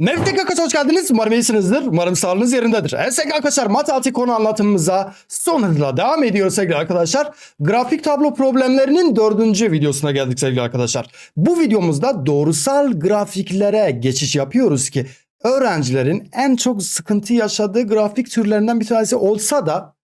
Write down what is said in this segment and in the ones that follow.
Mevlüt arkadaşlar hoş geldiniz. Umarım iyisinizdir. Umarım sağlığınız yerindedir. Evet sevgili arkadaşlar matematik konu anlatımımıza son hızla devam ediyoruz sevgili arkadaşlar. Grafik tablo problemlerinin dördüncü videosuna geldik sevgili arkadaşlar. Bu videomuzda doğrusal grafiklere geçiş yapıyoruz ki öğrencilerin en çok sıkıntı yaşadığı grafik türlerinden bir tanesi olsa da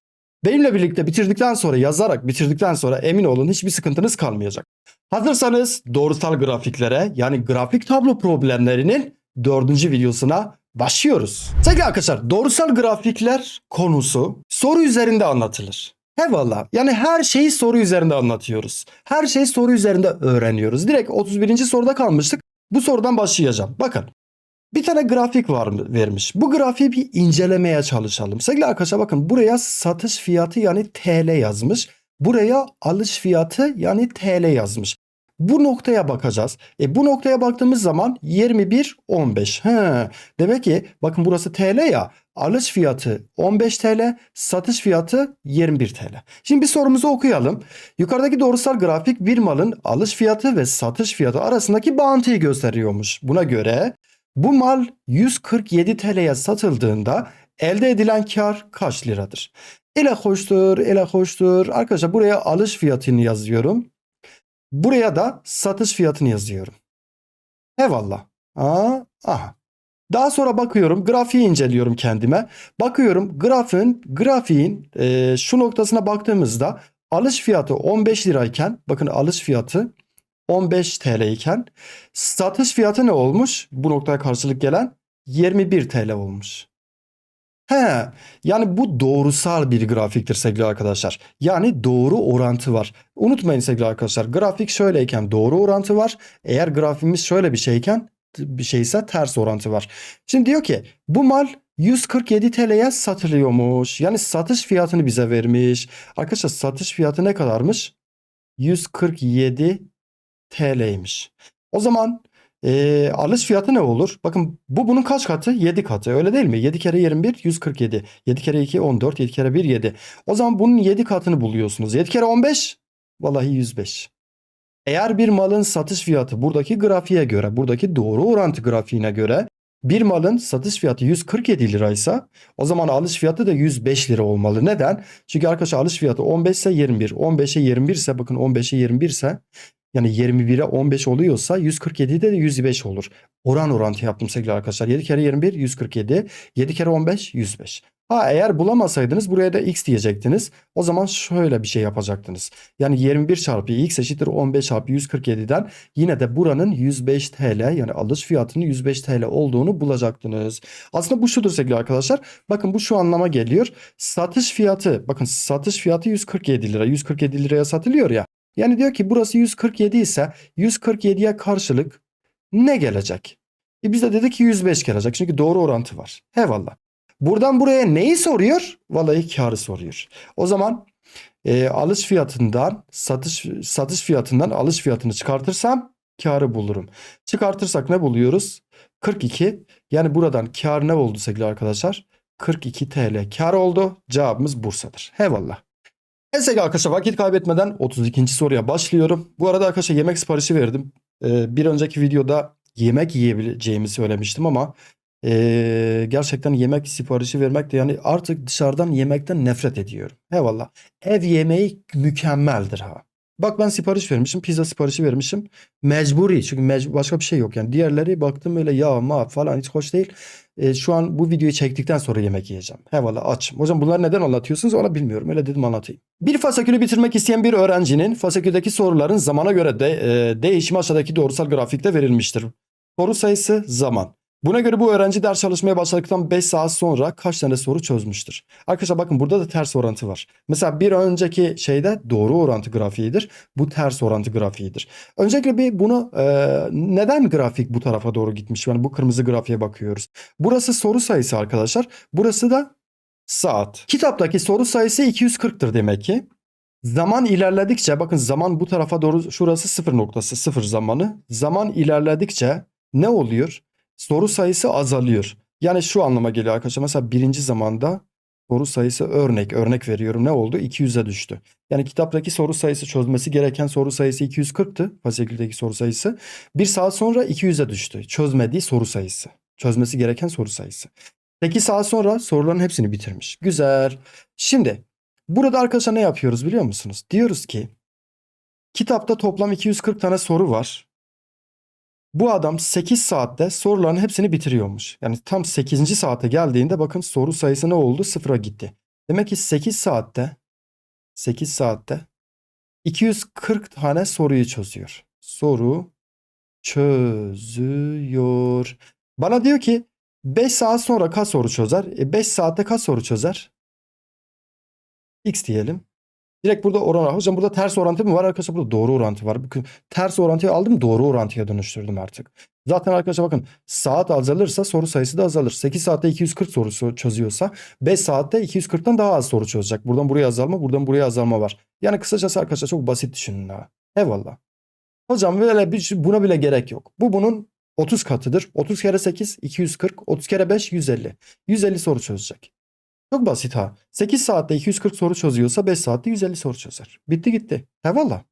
benimle birlikte bitirdikten sonra yazarak bitirdikten sonra emin olun hiçbir sıkıntınız kalmayacak. Hazırsanız doğrusal grafiklere yani grafik tablo problemlerinin dördüncü videosuna başlıyoruz. Sevgili arkadaşlar doğrusal grafikler konusu soru üzerinde anlatılır. Eyvallah. Yani her şeyi soru üzerinde anlatıyoruz. Her şeyi soru üzerinde öğreniyoruz. Direkt 31. soruda kalmıştık. Bu sorudan başlayacağım. Bakın. Bir tane grafik var mı vermiş. Bu grafiği bir incelemeye çalışalım. Sevgili arkadaşlar bakın buraya satış fiyatı yani TL yazmış. Buraya alış fiyatı yani TL yazmış. Bu noktaya bakacağız. E bu noktaya baktığımız zaman 21 15. He. Demek ki bakın burası TL ya. Alış fiyatı 15 TL, satış fiyatı 21 TL. Şimdi bir sorumuzu okuyalım. Yukarıdaki doğrusal grafik bir malın alış fiyatı ve satış fiyatı arasındaki bağıntıyı gösteriyormuş. Buna göre bu mal 147 TL'ye satıldığında elde edilen kar kaç liradır? Ele hoştur, ele hoştur. Arkadaşlar buraya alış fiyatını yazıyorum. Buraya da satış fiyatını yazıyorum. Eyvallah. Aa, aha. Daha sonra bakıyorum grafiği inceliyorum kendime. Bakıyorum grafın grafiğin e, şu noktasına baktığımızda alış fiyatı 15 lirayken bakın alış fiyatı 15 TL iken satış fiyatı ne olmuş? Bu noktaya karşılık gelen 21 TL olmuş. He, yani bu doğrusal bir grafiktir sevgili arkadaşlar. Yani doğru orantı var. Unutmayın sevgili arkadaşlar. Grafik şöyleyken doğru orantı var. Eğer grafimiz şöyle bir şeyken bir şeyse ters orantı var. Şimdi diyor ki bu mal 147 TL'ye satılıyormuş. Yani satış fiyatını bize vermiş. Arkadaşlar satış fiyatı ne kadarmış? 147 TL'ymiş. O zaman e, alış fiyatı ne olur? Bakın bu bunun kaç katı? 7 katı öyle değil mi? 7 kere 21 147. 7 kere 2 14. 7 kere 1 7. O zaman bunun 7 katını buluyorsunuz. 7 kere 15 vallahi 105. Eğer bir malın satış fiyatı buradaki grafiğe göre, buradaki doğru orantı grafiğine göre bir malın satış fiyatı 147 liraysa o zaman alış fiyatı da 105 lira olmalı. Neden? Çünkü arkadaşlar alış fiyatı 15 ise 21. 15'e 21 ise bakın 15'e 21 ise yani 21'e 15 oluyorsa 147'de de 105 olur. Oran orantı yaptım sevgili arkadaşlar. 7 kere 21 147. 7 kere 15 105. Ha eğer bulamasaydınız buraya da x diyecektiniz. O zaman şöyle bir şey yapacaktınız. Yani 21 çarpı x eşittir 15 çarpı 147'den yine de buranın 105 TL yani alış fiyatının 105 TL olduğunu bulacaktınız. Aslında bu şudur sevgili arkadaşlar. Bakın bu şu anlama geliyor. Satış fiyatı bakın satış fiyatı 147 lira. 147 liraya satılıyor ya. Yani diyor ki burası 147 ise 147'ye karşılık ne gelecek? E biz de dedik ki 105 gelecek. Çünkü doğru orantı var. Eyvallah. Buradan buraya neyi soruyor? Vallahi karı soruyor. O zaman e, alış fiyatından satış satış fiyatından alış fiyatını çıkartırsam karı bulurum. Çıkartırsak ne buluyoruz? 42. Yani buradan kar ne oldu sevgili arkadaşlar? 42 TL kar oldu. Cevabımız Bursa'dır. Eyvallah. Neyse arkadaşlar vakit kaybetmeden 32. soruya başlıyorum. Bu arada arkadaşlar yemek siparişi verdim. Ee, bir önceki videoda yemek yiyebileceğimi söylemiştim ama ee, gerçekten yemek siparişi vermek de yani artık dışarıdan yemekten nefret ediyorum. Eyvallah. Ev yemeği mükemmeldir ha. Bak ben sipariş vermişim. Pizza siparişi vermişim. Mecburi. Çünkü mec- başka bir şey yok. Yani diğerleri baktım öyle yağ ma falan hiç hoş değil. E, şu an bu videoyu çektikten sonra yemek yiyeceğim. Eyvallah açım. Hocam bunları neden anlatıyorsunuz ona bilmiyorum. Öyle dedim anlatayım. Bir fasikülü bitirmek isteyen bir öğrencinin fasiküldeki soruların zamana göre de, e, değişimi aşağıdaki doğrusal grafikte verilmiştir. Soru sayısı zaman. Buna göre bu öğrenci ders çalışmaya başladıktan 5 saat sonra kaç tane soru çözmüştür? Arkadaşlar bakın burada da ters orantı var. Mesela bir önceki şeyde doğru orantı grafiğidir. Bu ters orantı grafiğidir. Öncelikle bir bunu e, neden grafik bu tarafa doğru gitmiş? Yani bu kırmızı grafiğe bakıyoruz. Burası soru sayısı arkadaşlar. Burası da saat. Kitaptaki soru sayısı 240'tır demek ki. Zaman ilerledikçe bakın zaman bu tarafa doğru şurası sıfır noktası sıfır zamanı. Zaman ilerledikçe ne oluyor? Soru sayısı azalıyor. Yani şu anlama geliyor arkadaşlar. Mesela birinci zamanda soru sayısı örnek örnek veriyorum ne oldu? 200'e düştü. Yani kitaptaki soru sayısı çözmesi gereken soru sayısı 240'tı. Fasiküldeki soru sayısı. Bir saat sonra 200'e düştü. Çözmediği soru sayısı. Çözmesi gereken soru sayısı. 8 saat sonra soruların hepsini bitirmiş. Güzel. Şimdi burada arkadaşlar ne yapıyoruz biliyor musunuz? Diyoruz ki kitapta toplam 240 tane soru var. Bu adam 8 saatte soruların hepsini bitiriyormuş. Yani tam 8. saate geldiğinde bakın soru sayısı ne oldu? Sıfıra gitti. Demek ki 8 saatte 8 saatte 240 tane soruyu çözüyor. Soru çözüyor. Bana diyor ki 5 saat sonra kaç soru çözer? E 5 saatte kaç soru çözer? X diyelim. Direkt burada oran. Hocam burada ters orantı mı var? Arkadaşlar burada doğru orantı var. Ters orantıyı aldım doğru orantıya dönüştürdüm artık. Zaten arkadaşlar bakın saat azalırsa soru sayısı da azalır. 8 saatte 240 sorusu çözüyorsa 5 saatte 240'tan daha az soru çözecek. Buradan buraya azalma buradan buraya azalma var. Yani kısacası arkadaşlar çok basit düşünün ha. Eyvallah. Hocam böyle bir, buna bile gerek yok. Bu bunun 30 katıdır. 30 kere 8 240. 30 kere 5 150. 150 soru çözecek. Çok basit ha. 8 saatte 240 soru çözüyorsa 5 saatte 150 soru çözer. Bitti gitti. Eyvallah.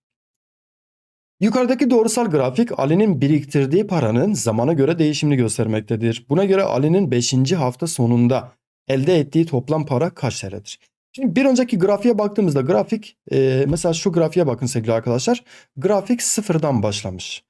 Yukarıdaki doğrusal grafik Ali'nin biriktirdiği paranın zamana göre değişimini göstermektedir. Buna göre Ali'nin 5. hafta sonunda elde ettiği toplam para kaç TL'dir? Şimdi bir önceki grafiğe baktığımızda grafik e, mesela şu grafiğe bakın sevgili arkadaşlar. Grafik sıfırdan başlamış.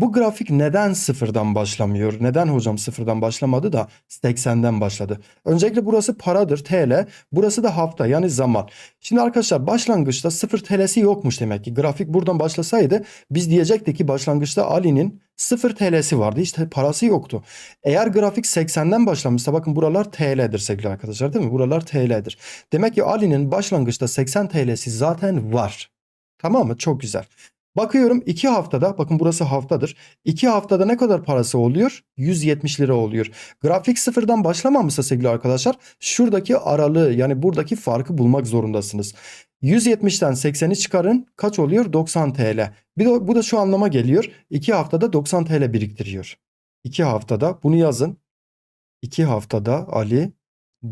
Bu grafik neden sıfırdan başlamıyor? Neden hocam sıfırdan başlamadı da 80'den başladı? Öncelikle burası paradır TL. Burası da hafta yani zaman. Şimdi arkadaşlar başlangıçta 0 TL'si yokmuş demek ki. Grafik buradan başlasaydı biz diyecektik ki başlangıçta Ali'nin 0 TL'si vardı. İşte parası yoktu. Eğer grafik 80'den başlamışsa bakın buralar TL'dir sevgili arkadaşlar değil mi? Buralar TL'dir. Demek ki Ali'nin başlangıçta 80 TL'si zaten var. Tamam mı? Çok güzel. Bakıyorum 2 haftada bakın burası haftadır. 2 haftada ne kadar parası oluyor? 170 lira oluyor. Grafik sıfırdan başlamamışsa sevgili arkadaşlar şuradaki aralığı yani buradaki farkı bulmak zorundasınız. 170'ten 80'i çıkarın kaç oluyor? 90 TL. Bir de bu da şu anlama geliyor. 2 haftada 90 TL biriktiriyor. 2 haftada bunu yazın. 2 haftada Ali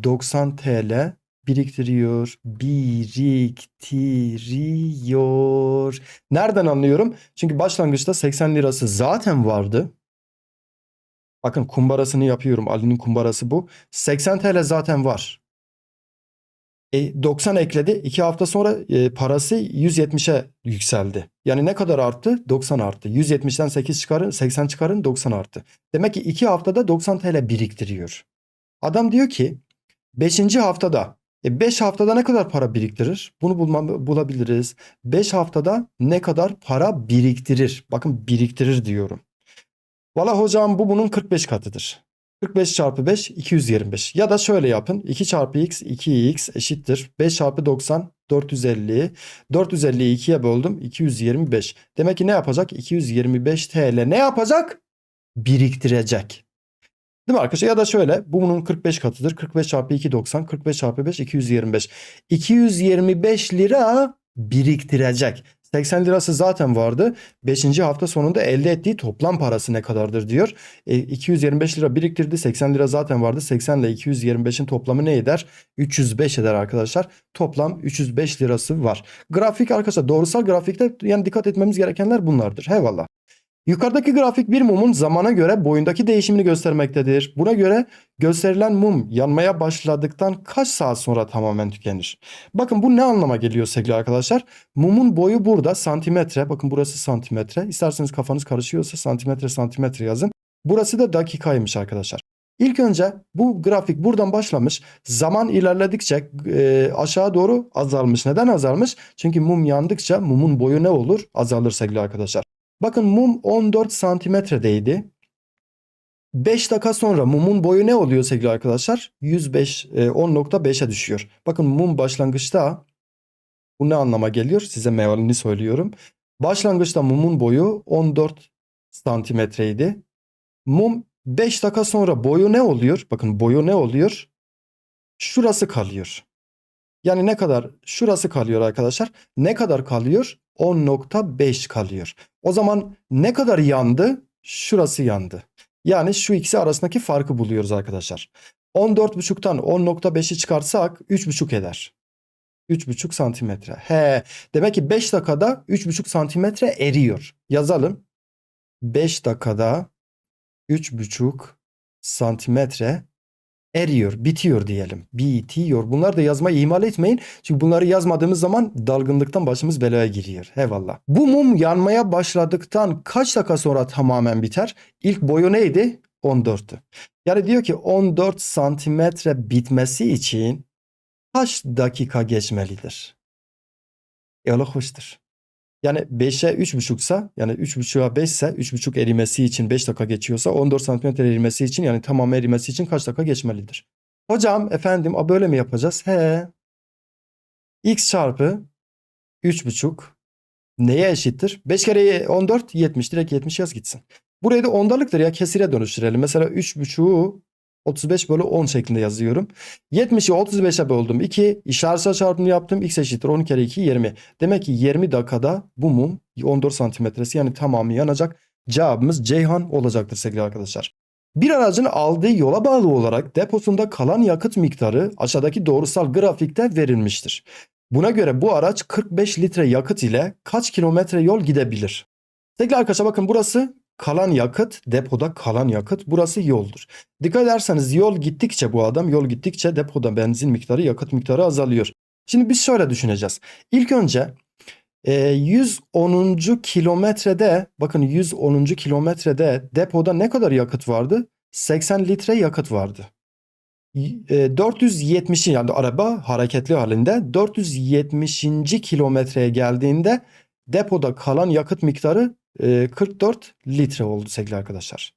90 TL biriktiriyor. Biriktiriyor. Nereden anlıyorum? Çünkü başlangıçta 80 lirası zaten vardı. Bakın kumbarasını yapıyorum. Ali'nin kumbarası bu. 80 TL zaten var. E, 90 ekledi. 2 hafta sonra e, parası 170'e yükseldi. Yani ne kadar arttı? 90 arttı. 170'ten 8 çıkarın, 80 çıkarın 90 arttı. Demek ki 2 haftada 90 TL biriktiriyor. Adam diyor ki 5. haftada 5 haftada ne kadar para biriktirir? Bunu bulma, bulabiliriz. 5 haftada ne kadar para biriktirir? Bakın biriktirir diyorum. Valla hocam bu bunun 45 katıdır. 45 çarpı 5 225. Ya da şöyle yapın. 2 çarpı x 2x eşittir. 5 çarpı 90 450. 450'yi 2'ye böldüm. 225. Demek ki ne yapacak? 225 TL ne yapacak? Biriktirecek. Değil mi arkadaşlar? Ya da şöyle bu bunun 45 katıdır. 45 çarpı 2 90. 45 çarpı 5 225. 225 lira biriktirecek. 80 lirası zaten vardı. 5. hafta sonunda elde ettiği toplam parası ne kadardır diyor. E, 225 lira biriktirdi. 80 lira zaten vardı. 80 ile 225'in toplamı ne eder? 305 eder arkadaşlar. Toplam 305 lirası var. Grafik arkadaşlar doğrusal grafikte yani dikkat etmemiz gerekenler bunlardır. Eyvallah. Yukarıdaki grafik bir mumun zamana göre boyundaki değişimini göstermektedir. Buna göre gösterilen mum yanmaya başladıktan kaç saat sonra tamamen tükenir? Bakın bu ne anlama geliyor sevgili arkadaşlar? Mumun boyu burada santimetre. Bakın burası santimetre. İsterseniz kafanız karışıyorsa santimetre santimetre yazın. Burası da dakikaymış arkadaşlar. İlk önce bu grafik buradan başlamış. Zaman ilerledikçe e, aşağı doğru azalmış. Neden azalmış? Çünkü mum yandıkça mumun boyu ne olur? Azalır sevgili arkadaşlar. Bakın mum 14 santimetredeydi. 5 dakika sonra mumun boyu ne oluyor sevgili arkadaşlar? 105 e, 10.5'e düşüyor. Bakın mum başlangıçta bu ne anlama geliyor? Size mealini söylüyorum. Başlangıçta mumun boyu 14 santimetreydi. Mum 5 dakika sonra boyu ne oluyor? Bakın boyu ne oluyor? Şurası kalıyor. Yani ne kadar? Şurası kalıyor arkadaşlar. Ne kadar kalıyor? 10.5 kalıyor. O zaman ne kadar yandı? Şurası yandı. Yani şu ikisi arasındaki farkı buluyoruz arkadaşlar. 14.5'tan 10.5'i çıkarsak 3.5 eder. 3.5 santimetre. He, demek ki 5 dakikada 3.5 santimetre eriyor. Yazalım. 5 dakikada 3.5 santimetre eriyor, bitiyor diyelim. Bitiyor. Bunlar da yazmayı ihmal etmeyin. Çünkü bunları yazmadığımız zaman dalgınlıktan başımız belaya giriyor. Eyvallah. Bu mum yanmaya başladıktan kaç dakika sonra tamamen biter? İlk boyu neydi? 14'tü. Yani diyor ki 14 santimetre bitmesi için kaç dakika geçmelidir? Öyle hoştur. Yani 5'e 3,5 ise yani 3,5'a 5 ise 3,5 erimesi için 5 dakika geçiyorsa 14 santimetre erimesi için yani tamam erimesi için kaç dakika geçmelidir? Hocam efendim a böyle mi yapacağız? He. X çarpı 3,5 neye eşittir? 5 kere 14 70 direkt 70 yaz gitsin. Burayı da ondalıktır ya kesire dönüştürelim. Mesela 3,5'u 35 bölü 10 şeklinde yazıyorum. 70'i 35'e böldüm. 2 işaret çarpımı yaptım. X eşittir 10 kere 2 20. Demek ki 20 dakikada bu mum 14 santimetresi yani tamamı yanacak. Cevabımız Ceyhan olacaktır sevgili arkadaşlar. Bir aracın aldığı yola bağlı olarak deposunda kalan yakıt miktarı aşağıdaki doğrusal grafikte verilmiştir. Buna göre bu araç 45 litre yakıt ile kaç kilometre yol gidebilir? Sevgili arkadaşlar bakın burası kalan yakıt, depoda kalan yakıt burası yoldur. Dikkat ederseniz yol gittikçe bu adam yol gittikçe depoda benzin miktarı, yakıt miktarı azalıyor. Şimdi biz şöyle düşüneceğiz. İlk önce e, 110. kilometrede bakın 110. kilometrede depoda ne kadar yakıt vardı? 80 litre yakıt vardı. E, 470 yani araba hareketli halinde 470. kilometreye geldiğinde depoda kalan yakıt miktarı e, 44 litre oldu sevgili arkadaşlar.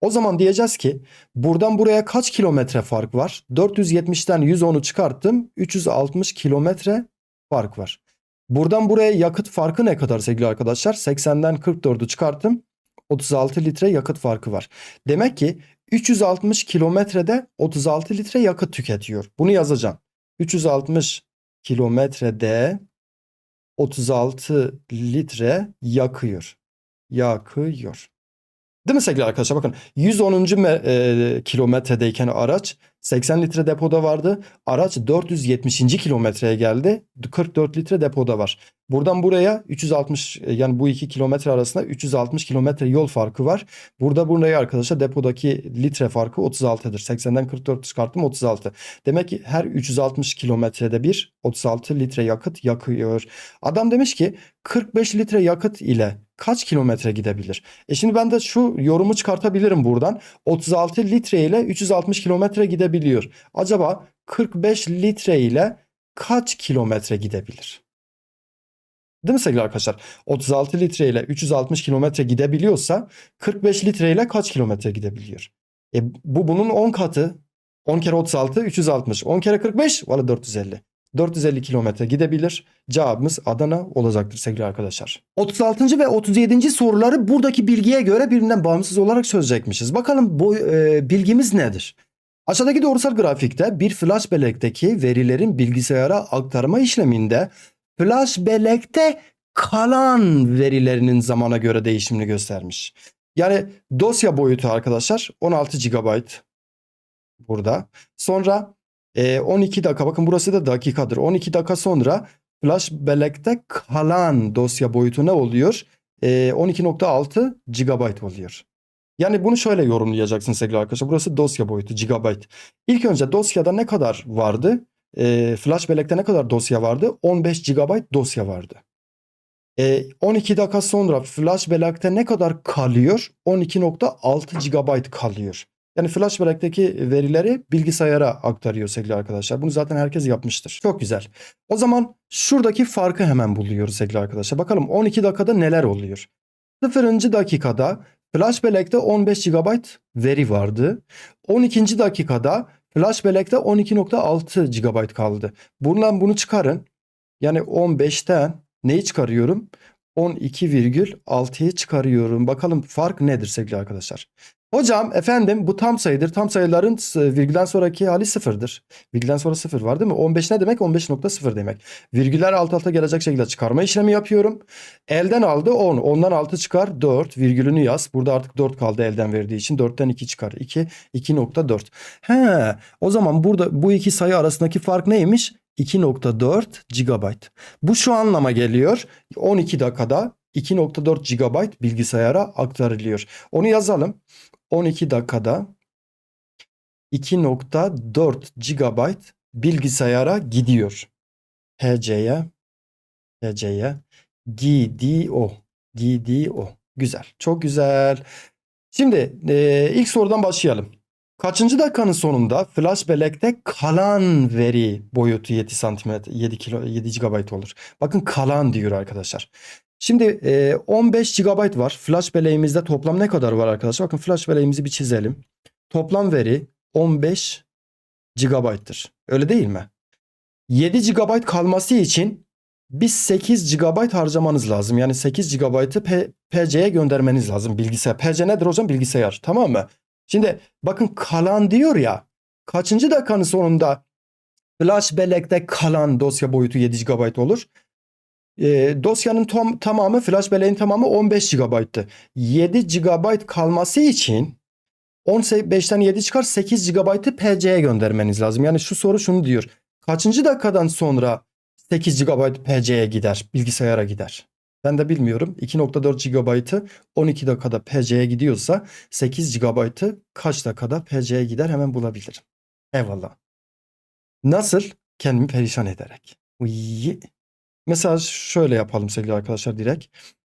O zaman diyeceğiz ki buradan buraya kaç kilometre fark var? 470'ten 110'u çıkarttım. 360 kilometre fark var. Buradan buraya yakıt farkı ne kadar sevgili arkadaşlar? 80'den 44'ü çıkarttım. 36 litre yakıt farkı var. Demek ki 360 kilometrede 36 litre yakıt tüketiyor. Bunu yazacağım. 360 kilometrede 36 litre yakıyor. Yakıyor. Değil mi sevgili arkadaşlar? Bakın 110. me- e, kilometredeyken araç 80 litre depoda vardı. Araç 470. kilometreye geldi. 44 litre depoda var. Buradan buraya 360 e, yani bu iki kilometre arasında 360 kilometre yol farkı var. Burada buraya arkadaşlar depodaki litre farkı 36'dır. 80'den 44 çıkarttım 36. Demek ki her 360 kilometrede bir 36 litre yakıt yakıyor. Adam demiş ki 45 litre yakıt ile kaç kilometre gidebilir? E şimdi ben de şu yorumu çıkartabilirim buradan. 36 litre ile 360 kilometre gidebiliyor. Acaba 45 litre ile kaç kilometre gidebilir? Değil mi sevgili arkadaşlar? 36 litre ile 360 kilometre gidebiliyorsa 45 litre ile kaç kilometre gidebiliyor? E, bu bunun 10 katı. 10 kere 36 360. 10 kere 45 valla 450. 450 kilometre gidebilir. Cevabımız Adana olacaktır sevgili arkadaşlar. 36. ve 37. soruları buradaki bilgiye göre birbirinden bağımsız olarak çözecekmişiz. Bakalım bu e, bilgimiz nedir? Aşağıdaki doğrusal grafikte bir flash bellekteki verilerin bilgisayara aktarma işleminde flash bellekte kalan verilerinin zamana göre değişimini göstermiş. Yani dosya boyutu arkadaşlar 16 GB burada. Sonra e, 12 dakika bakın burası da dakikadır. 12 dakika sonra flash bellekte kalan dosya boyutu ne oluyor? E, 12.6 GB oluyor. Yani bunu şöyle yorumlayacaksınız sevgili arkadaşlar. Burası dosya boyutu GB. İlk önce dosyada ne kadar vardı? E, flash bellekte ne kadar dosya vardı? 15 GB dosya vardı. E, 12 dakika sonra flash bellekte ne kadar kalıyor? 12.6 GB kalıyor. Yani flash bellekteki verileri bilgisayara aktarıyor sevgili arkadaşlar. Bunu zaten herkes yapmıştır. Çok güzel. O zaman şuradaki farkı hemen buluyoruz sevgili arkadaşlar. Bakalım 12 dakikada neler oluyor? 0. dakikada flash bellekte 15 GB veri vardı. 12. dakikada flash bellekte 12.6 GB kaldı. Bundan bunu çıkarın. Yani 15'ten neyi çıkarıyorum? 12,6'yı çıkarıyorum. Bakalım fark nedir sevgili arkadaşlar? Hocam efendim bu tam sayıdır. Tam sayıların s- virgülden sonraki hali sıfırdır. Virgülden sonra sıfır var değil mi? 15 ne demek? 15.0 demek. Virgüller alt alta gelecek şekilde çıkarma işlemi yapıyorum. Elden aldı 10. Ondan 6 çıkar 4. Virgülünü yaz. Burada artık 4 kaldı elden verdiği için. 4'ten 2 çıkar. 2. 2.4. He. O zaman burada bu iki sayı arasındaki fark neymiş? 2.4 GB. Bu şu anlama geliyor. 12 dakikada 2.4 GB bilgisayara aktarılıyor. Onu yazalım. 12 dakikada 2.4 GB bilgisayara gidiyor. PC'ye PC'ye gidiyor. Gidiyor. Güzel. Çok güzel. Şimdi e, ilk sorudan başlayalım. Kaçıncı dakikanın sonunda flash bellekte kalan veri boyutu 7 santimetre 7 kilo 7 GB olur. Bakın kalan diyor arkadaşlar. Şimdi e, 15 GB var. Flash belleğimizde toplam ne kadar var arkadaşlar? Bakın flash belleğimizi bir çizelim. Toplam veri 15 GB'tır. Öyle değil mi? 7 GB kalması için biz 8 GB harcamanız lazım. Yani 8 GB'ı PC'ye göndermeniz lazım bilgisayar. PC nedir hocam? Bilgisayar. Tamam mı? Şimdi bakın kalan diyor ya. Kaçıncı dakikanın sonunda flash bellekte kalan dosya boyutu 7 GB olur. E, dosyanın tam, tamamı flash belleğin tamamı 15 GB'tı. 7 GB kalması için 15'ten 7 çıkar 8 GB'ı PC'ye göndermeniz lazım. Yani şu soru şunu diyor. Kaçıncı dakikadan sonra 8 GB PC'ye gider, bilgisayara gider? Ben de bilmiyorum. 2.4 GB'ı 12 dakikada PC'ye gidiyorsa 8 GB'ı kaç dakikada PC'ye gider hemen bulabilirim. Eyvallah. Nasıl? Kendimi perişan ederek. Uy. Mesela şöyle yapalım sevgili arkadaşlar direkt.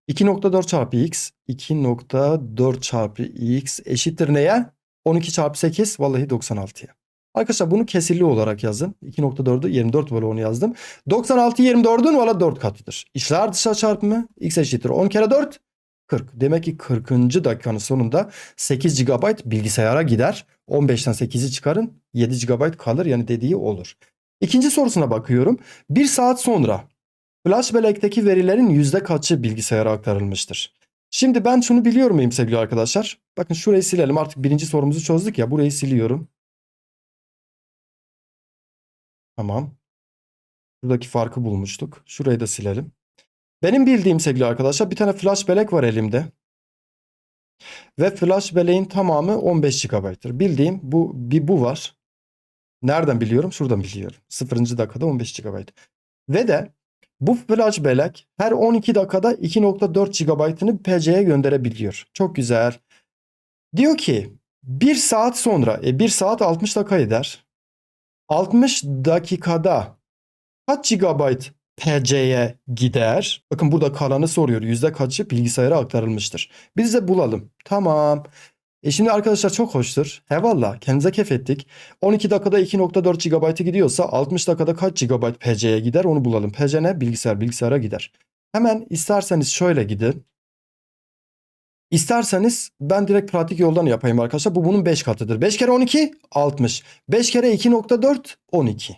2.4 çarpı x 2.4 çarpı x eşittir neye? 12 çarpı 8 vallahi 96'ya. Arkadaşlar bunu kesirli olarak yazın. 2.4'ü 24 bölü 10 yazdım. 96 24'ün valla 4 katıdır. İçler dışa çarpımı x eşittir 10 kere 4 40. Demek ki 40. dakikanın sonunda 8 GB bilgisayara gider. 15'ten 8'i çıkarın 7 GB kalır yani dediği olur. İkinci sorusuna bakıyorum. Bir saat sonra flash bellekteki verilerin yüzde kaçı bilgisayara aktarılmıştır? Şimdi ben şunu biliyor muyum sevgili arkadaşlar? Bakın şurayı silelim artık birinci sorumuzu çözdük ya burayı siliyorum. Tamam. Buradaki farkı bulmuştuk. Şurayı da silelim. Benim bildiğim sevgili arkadaşlar bir tane flash bellek var elimde. Ve flash belleğin tamamı 15 GB'tır. Bildiğim bu bir bu var. Nereden biliyorum? Şuradan biliyorum. 0. dakikada 15 GB. Ve de bu flash bellek her 12 dakikada 2.4 GB'ını PC'ye gönderebiliyor. Çok güzel. Diyor ki 1 saat sonra, e 1 saat 60 dakika eder. 60 dakikada kaç GB PC'ye gider? Bakın burada kalanı soruyor. Yüzde kaçı bilgisayara aktarılmıştır? Biz de bulalım. Tamam. E şimdi arkadaşlar çok hoştur. Eyvallah. Kendinize kef ettik. 12 dakikada 2.4 GB gidiyorsa 60 dakikada kaç GB PC'ye gider onu bulalım. PC ne? Bilgisayar. Bilgisayara gider. Hemen isterseniz şöyle gidin. İsterseniz ben direkt pratik yoldan yapayım arkadaşlar. Bu bunun 5 katıdır. 5 kere 12 60. 5 kere 2.4 12.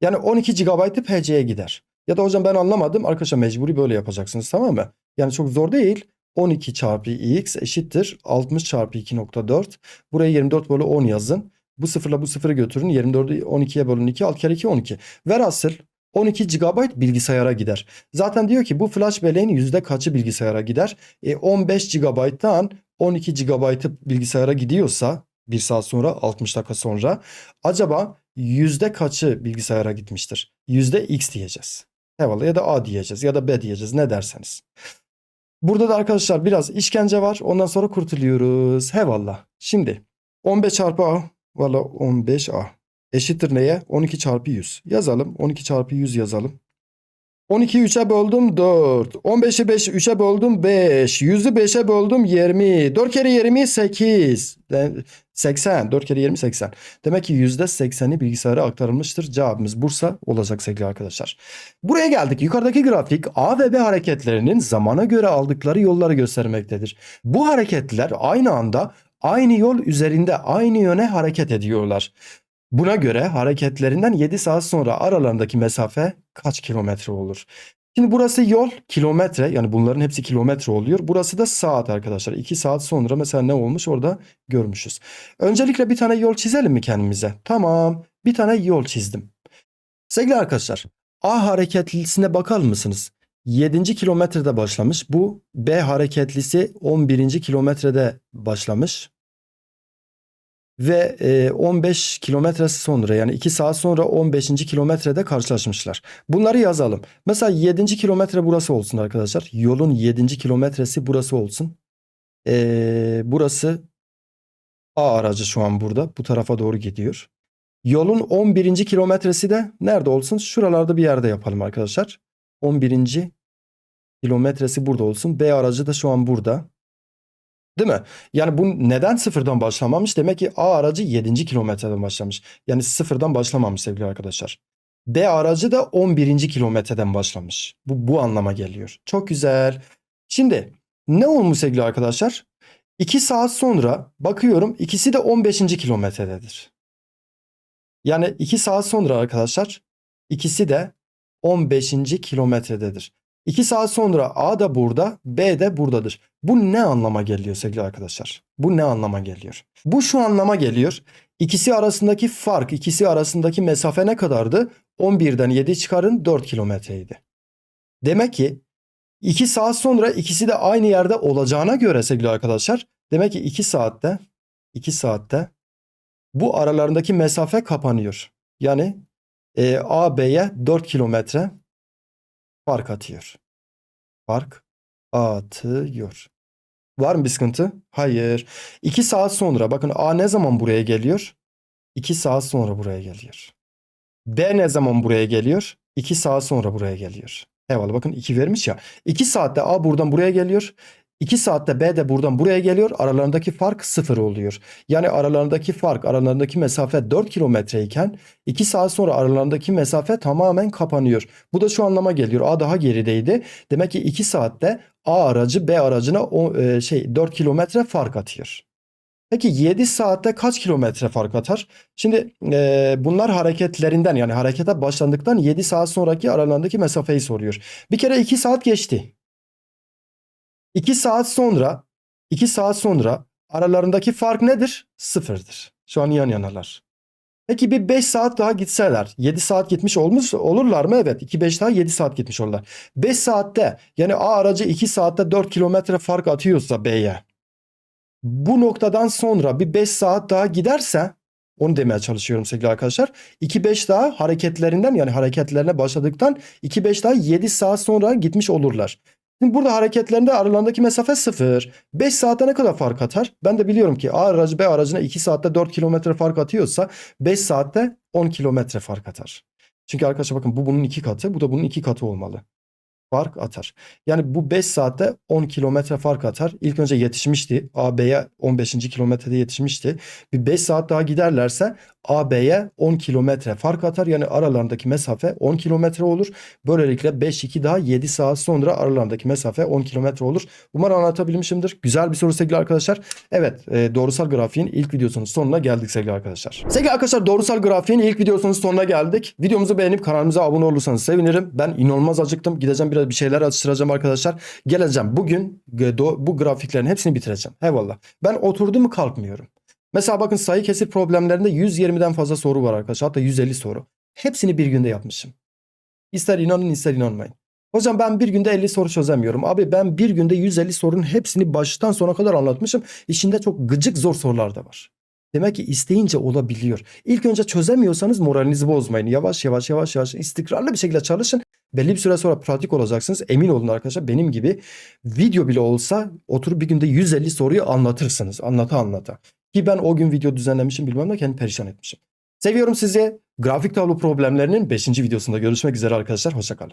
Yani 12 GB'ı PC'ye gider. Ya da hocam ben anlamadım. Arkadaşlar mecburi böyle yapacaksınız tamam mı? Yani çok zor değil. 12 çarpı x eşittir 60 çarpı 2.4. Buraya 24 bölü 10 yazın. Bu sıfırla bu sıfırı götürün. 24'ü 12'ye bölün 2. 6 kere 2 12. Velhasıl 12 GB bilgisayara gider. Zaten diyor ki bu flash belleğin yüzde kaçı bilgisayara gider? E 15 GB'tan 12 GB'ı bilgisayara gidiyorsa bir saat sonra 60 dakika sonra acaba yüzde kaçı bilgisayara gitmiştir? Yüzde x diyeceğiz. Eyvallah ya da a diyeceğiz ya da b diyeceğiz ne derseniz. Burada da arkadaşlar biraz işkence var. Ondan sonra kurtuluyoruz. Eyvallah. Şimdi 15 çarpı a valla 15a eşittir neye? 12 çarpı 100. Yazalım. 12 çarpı 100 yazalım. 12'yi 3'e böldüm 4. 15'i 5 3'e böldüm 5. 100'ü 5'e böldüm 20. 4 kere 20 8. 80. 4 kere 20 80. Demek ki %80'i bilgisayara aktarılmıştır. Cevabımız Bursa olacak sevgili arkadaşlar. Buraya geldik. Yukarıdaki grafik A ve B hareketlerinin zamana göre aldıkları yolları göstermektedir. Bu hareketler aynı anda aynı yol üzerinde aynı yöne hareket ediyorlar. Buna göre hareketlerinden 7 saat sonra aralarındaki mesafe kaç kilometre olur? Şimdi burası yol kilometre yani bunların hepsi kilometre oluyor. Burası da saat arkadaşlar. 2 saat sonra mesela ne olmuş orada görmüşüz. Öncelikle bir tane yol çizelim mi kendimize? Tamam bir tane yol çizdim. Sevgili arkadaşlar A hareketlisine bakar mısınız? 7. kilometrede başlamış. Bu B hareketlisi 11. kilometrede başlamış. Ve e, 15 kilometresi sonra yani 2 saat sonra 15. kilometrede karşılaşmışlar. Bunları yazalım. Mesela 7. kilometre burası olsun arkadaşlar. Yolun 7. kilometresi burası olsun. E, burası A aracı şu an burada. Bu tarafa doğru gidiyor. Yolun 11. kilometresi de nerede olsun? Şuralarda bir yerde yapalım arkadaşlar. 11. kilometresi burada olsun. B aracı da şu an burada. Değil mi? Yani bu neden sıfırdan başlamamış? Demek ki A aracı 7. kilometreden başlamış. Yani sıfırdan başlamamış sevgili arkadaşlar. B aracı da 11. kilometreden başlamış. Bu, bu anlama geliyor. Çok güzel. Şimdi ne olmuş sevgili arkadaşlar? 2 saat sonra bakıyorum ikisi de 15. kilometrededir. Yani 2 saat sonra arkadaşlar ikisi de 15. kilometrededir. 2 saat sonra A da burada, B de buradadır. Bu ne anlama geliyor sevgili arkadaşlar? Bu ne anlama geliyor? Bu şu anlama geliyor. İkisi arasındaki fark, ikisi arasındaki mesafe ne kadardı? 11'den 7 çıkarın 4 kilometreydi. Demek ki 2 saat sonra ikisi de aynı yerde olacağına göre sevgili arkadaşlar. Demek ki 2 saatte 2 saatte bu aralarındaki mesafe kapanıyor. Yani e, A B'ye 4 kilometre fark atıyor. Fark atıyor. Var mı bir sıkıntı? Hayır. 2 saat sonra bakın A ne zaman buraya geliyor? 2 saat sonra buraya geliyor. B ne zaman buraya geliyor? 2 saat sonra buraya geliyor. Eyvallah bakın 2 vermiş ya. 2 saatte A buradan buraya geliyor. 2 saatte B de buradan buraya geliyor. Aralarındaki fark 0 oluyor. Yani aralarındaki fark, aralarındaki mesafe 4 kilometre iken 2 saat sonra aralarındaki mesafe tamamen kapanıyor. Bu da şu anlama geliyor. A daha gerideydi. Demek ki 2 saatte A aracı B aracına o, e, şey 4 kilometre fark atıyor. Peki 7 saatte kaç kilometre fark atar? Şimdi e, bunlar hareketlerinden yani harekete başlandıktan 7 saat sonraki aralarındaki mesafeyi soruyor. Bir kere 2 saat geçti. 2 saat sonra 2 saat sonra aralarındaki fark nedir? Sıfırdır. Şu an yan yanalar. Peki bir 5 saat daha gitseler 7 saat gitmiş olmuş olurlar mı? Evet 2 5 daha 7 saat gitmiş olurlar. 5 saatte yani A aracı 2 saatte 4 kilometre fark atıyorsa B'ye bu noktadan sonra bir 5 saat daha giderse onu demeye çalışıyorum sevgili arkadaşlar. 2-5 daha hareketlerinden yani hareketlerine başladıktan 2-5 daha 7 saat sonra gitmiş olurlar. Şimdi burada hareketlerinde aralarındaki mesafe 0. 5 saatte ne kadar fark atar? Ben de biliyorum ki A aracı B aracına 2 saatte 4 kilometre fark atıyorsa 5 saatte 10 kilometre fark atar. Çünkü arkadaşlar bakın bu bunun iki katı bu da bunun iki katı olmalı fark atar. Yani bu 5 saatte 10 kilometre fark atar. İlk önce yetişmişti. AB'ye 15. kilometrede yetişmişti. Bir 5 saat daha giderlerse AB'ye 10 kilometre fark atar. Yani aralarındaki mesafe 10 kilometre olur. Böylelikle 5-2 daha 7 saat sonra aralarındaki mesafe 10 kilometre olur. Umarım anlatabilmişimdir. Güzel bir soru sevgili arkadaşlar. Evet e, doğrusal grafiğin ilk videosunun sonuna geldik sevgili arkadaşlar. Sevgili arkadaşlar doğrusal grafiğin ilk videosunun sonuna geldik. Videomuzu beğenip kanalımıza abone olursanız sevinirim. Ben inanılmaz acıktım. Gideceğim biraz bir şeyler atıştıracağım arkadaşlar. Geleceğim bugün bu grafiklerin hepsini bitireceğim. Eyvallah. Ben oturdum mu kalkmıyorum. Mesela bakın sayı kesir problemlerinde 120'den fazla soru var arkadaşlar. Hatta 150 soru. Hepsini bir günde yapmışım. İster inanın ister inanmayın. Hocam ben bir günde 50 soru çözemiyorum. Abi ben bir günde 150 sorunun hepsini baştan sona kadar anlatmışım. İçinde çok gıcık zor sorular da var. Demek ki isteyince olabiliyor. İlk önce çözemiyorsanız moralinizi bozmayın. Yavaş yavaş yavaş yavaş istikrarlı bir şekilde çalışın. Belli bir süre sonra pratik olacaksınız. Emin olun arkadaşlar benim gibi video bile olsa oturup bir günde 150 soruyu anlatırsınız. Anlata anlata. Ki ben o gün video düzenlemişim bilmem de kendimi perişan etmişim. Seviyorum sizi. Grafik tablo problemlerinin 5. videosunda görüşmek üzere arkadaşlar. Hoşçakalın.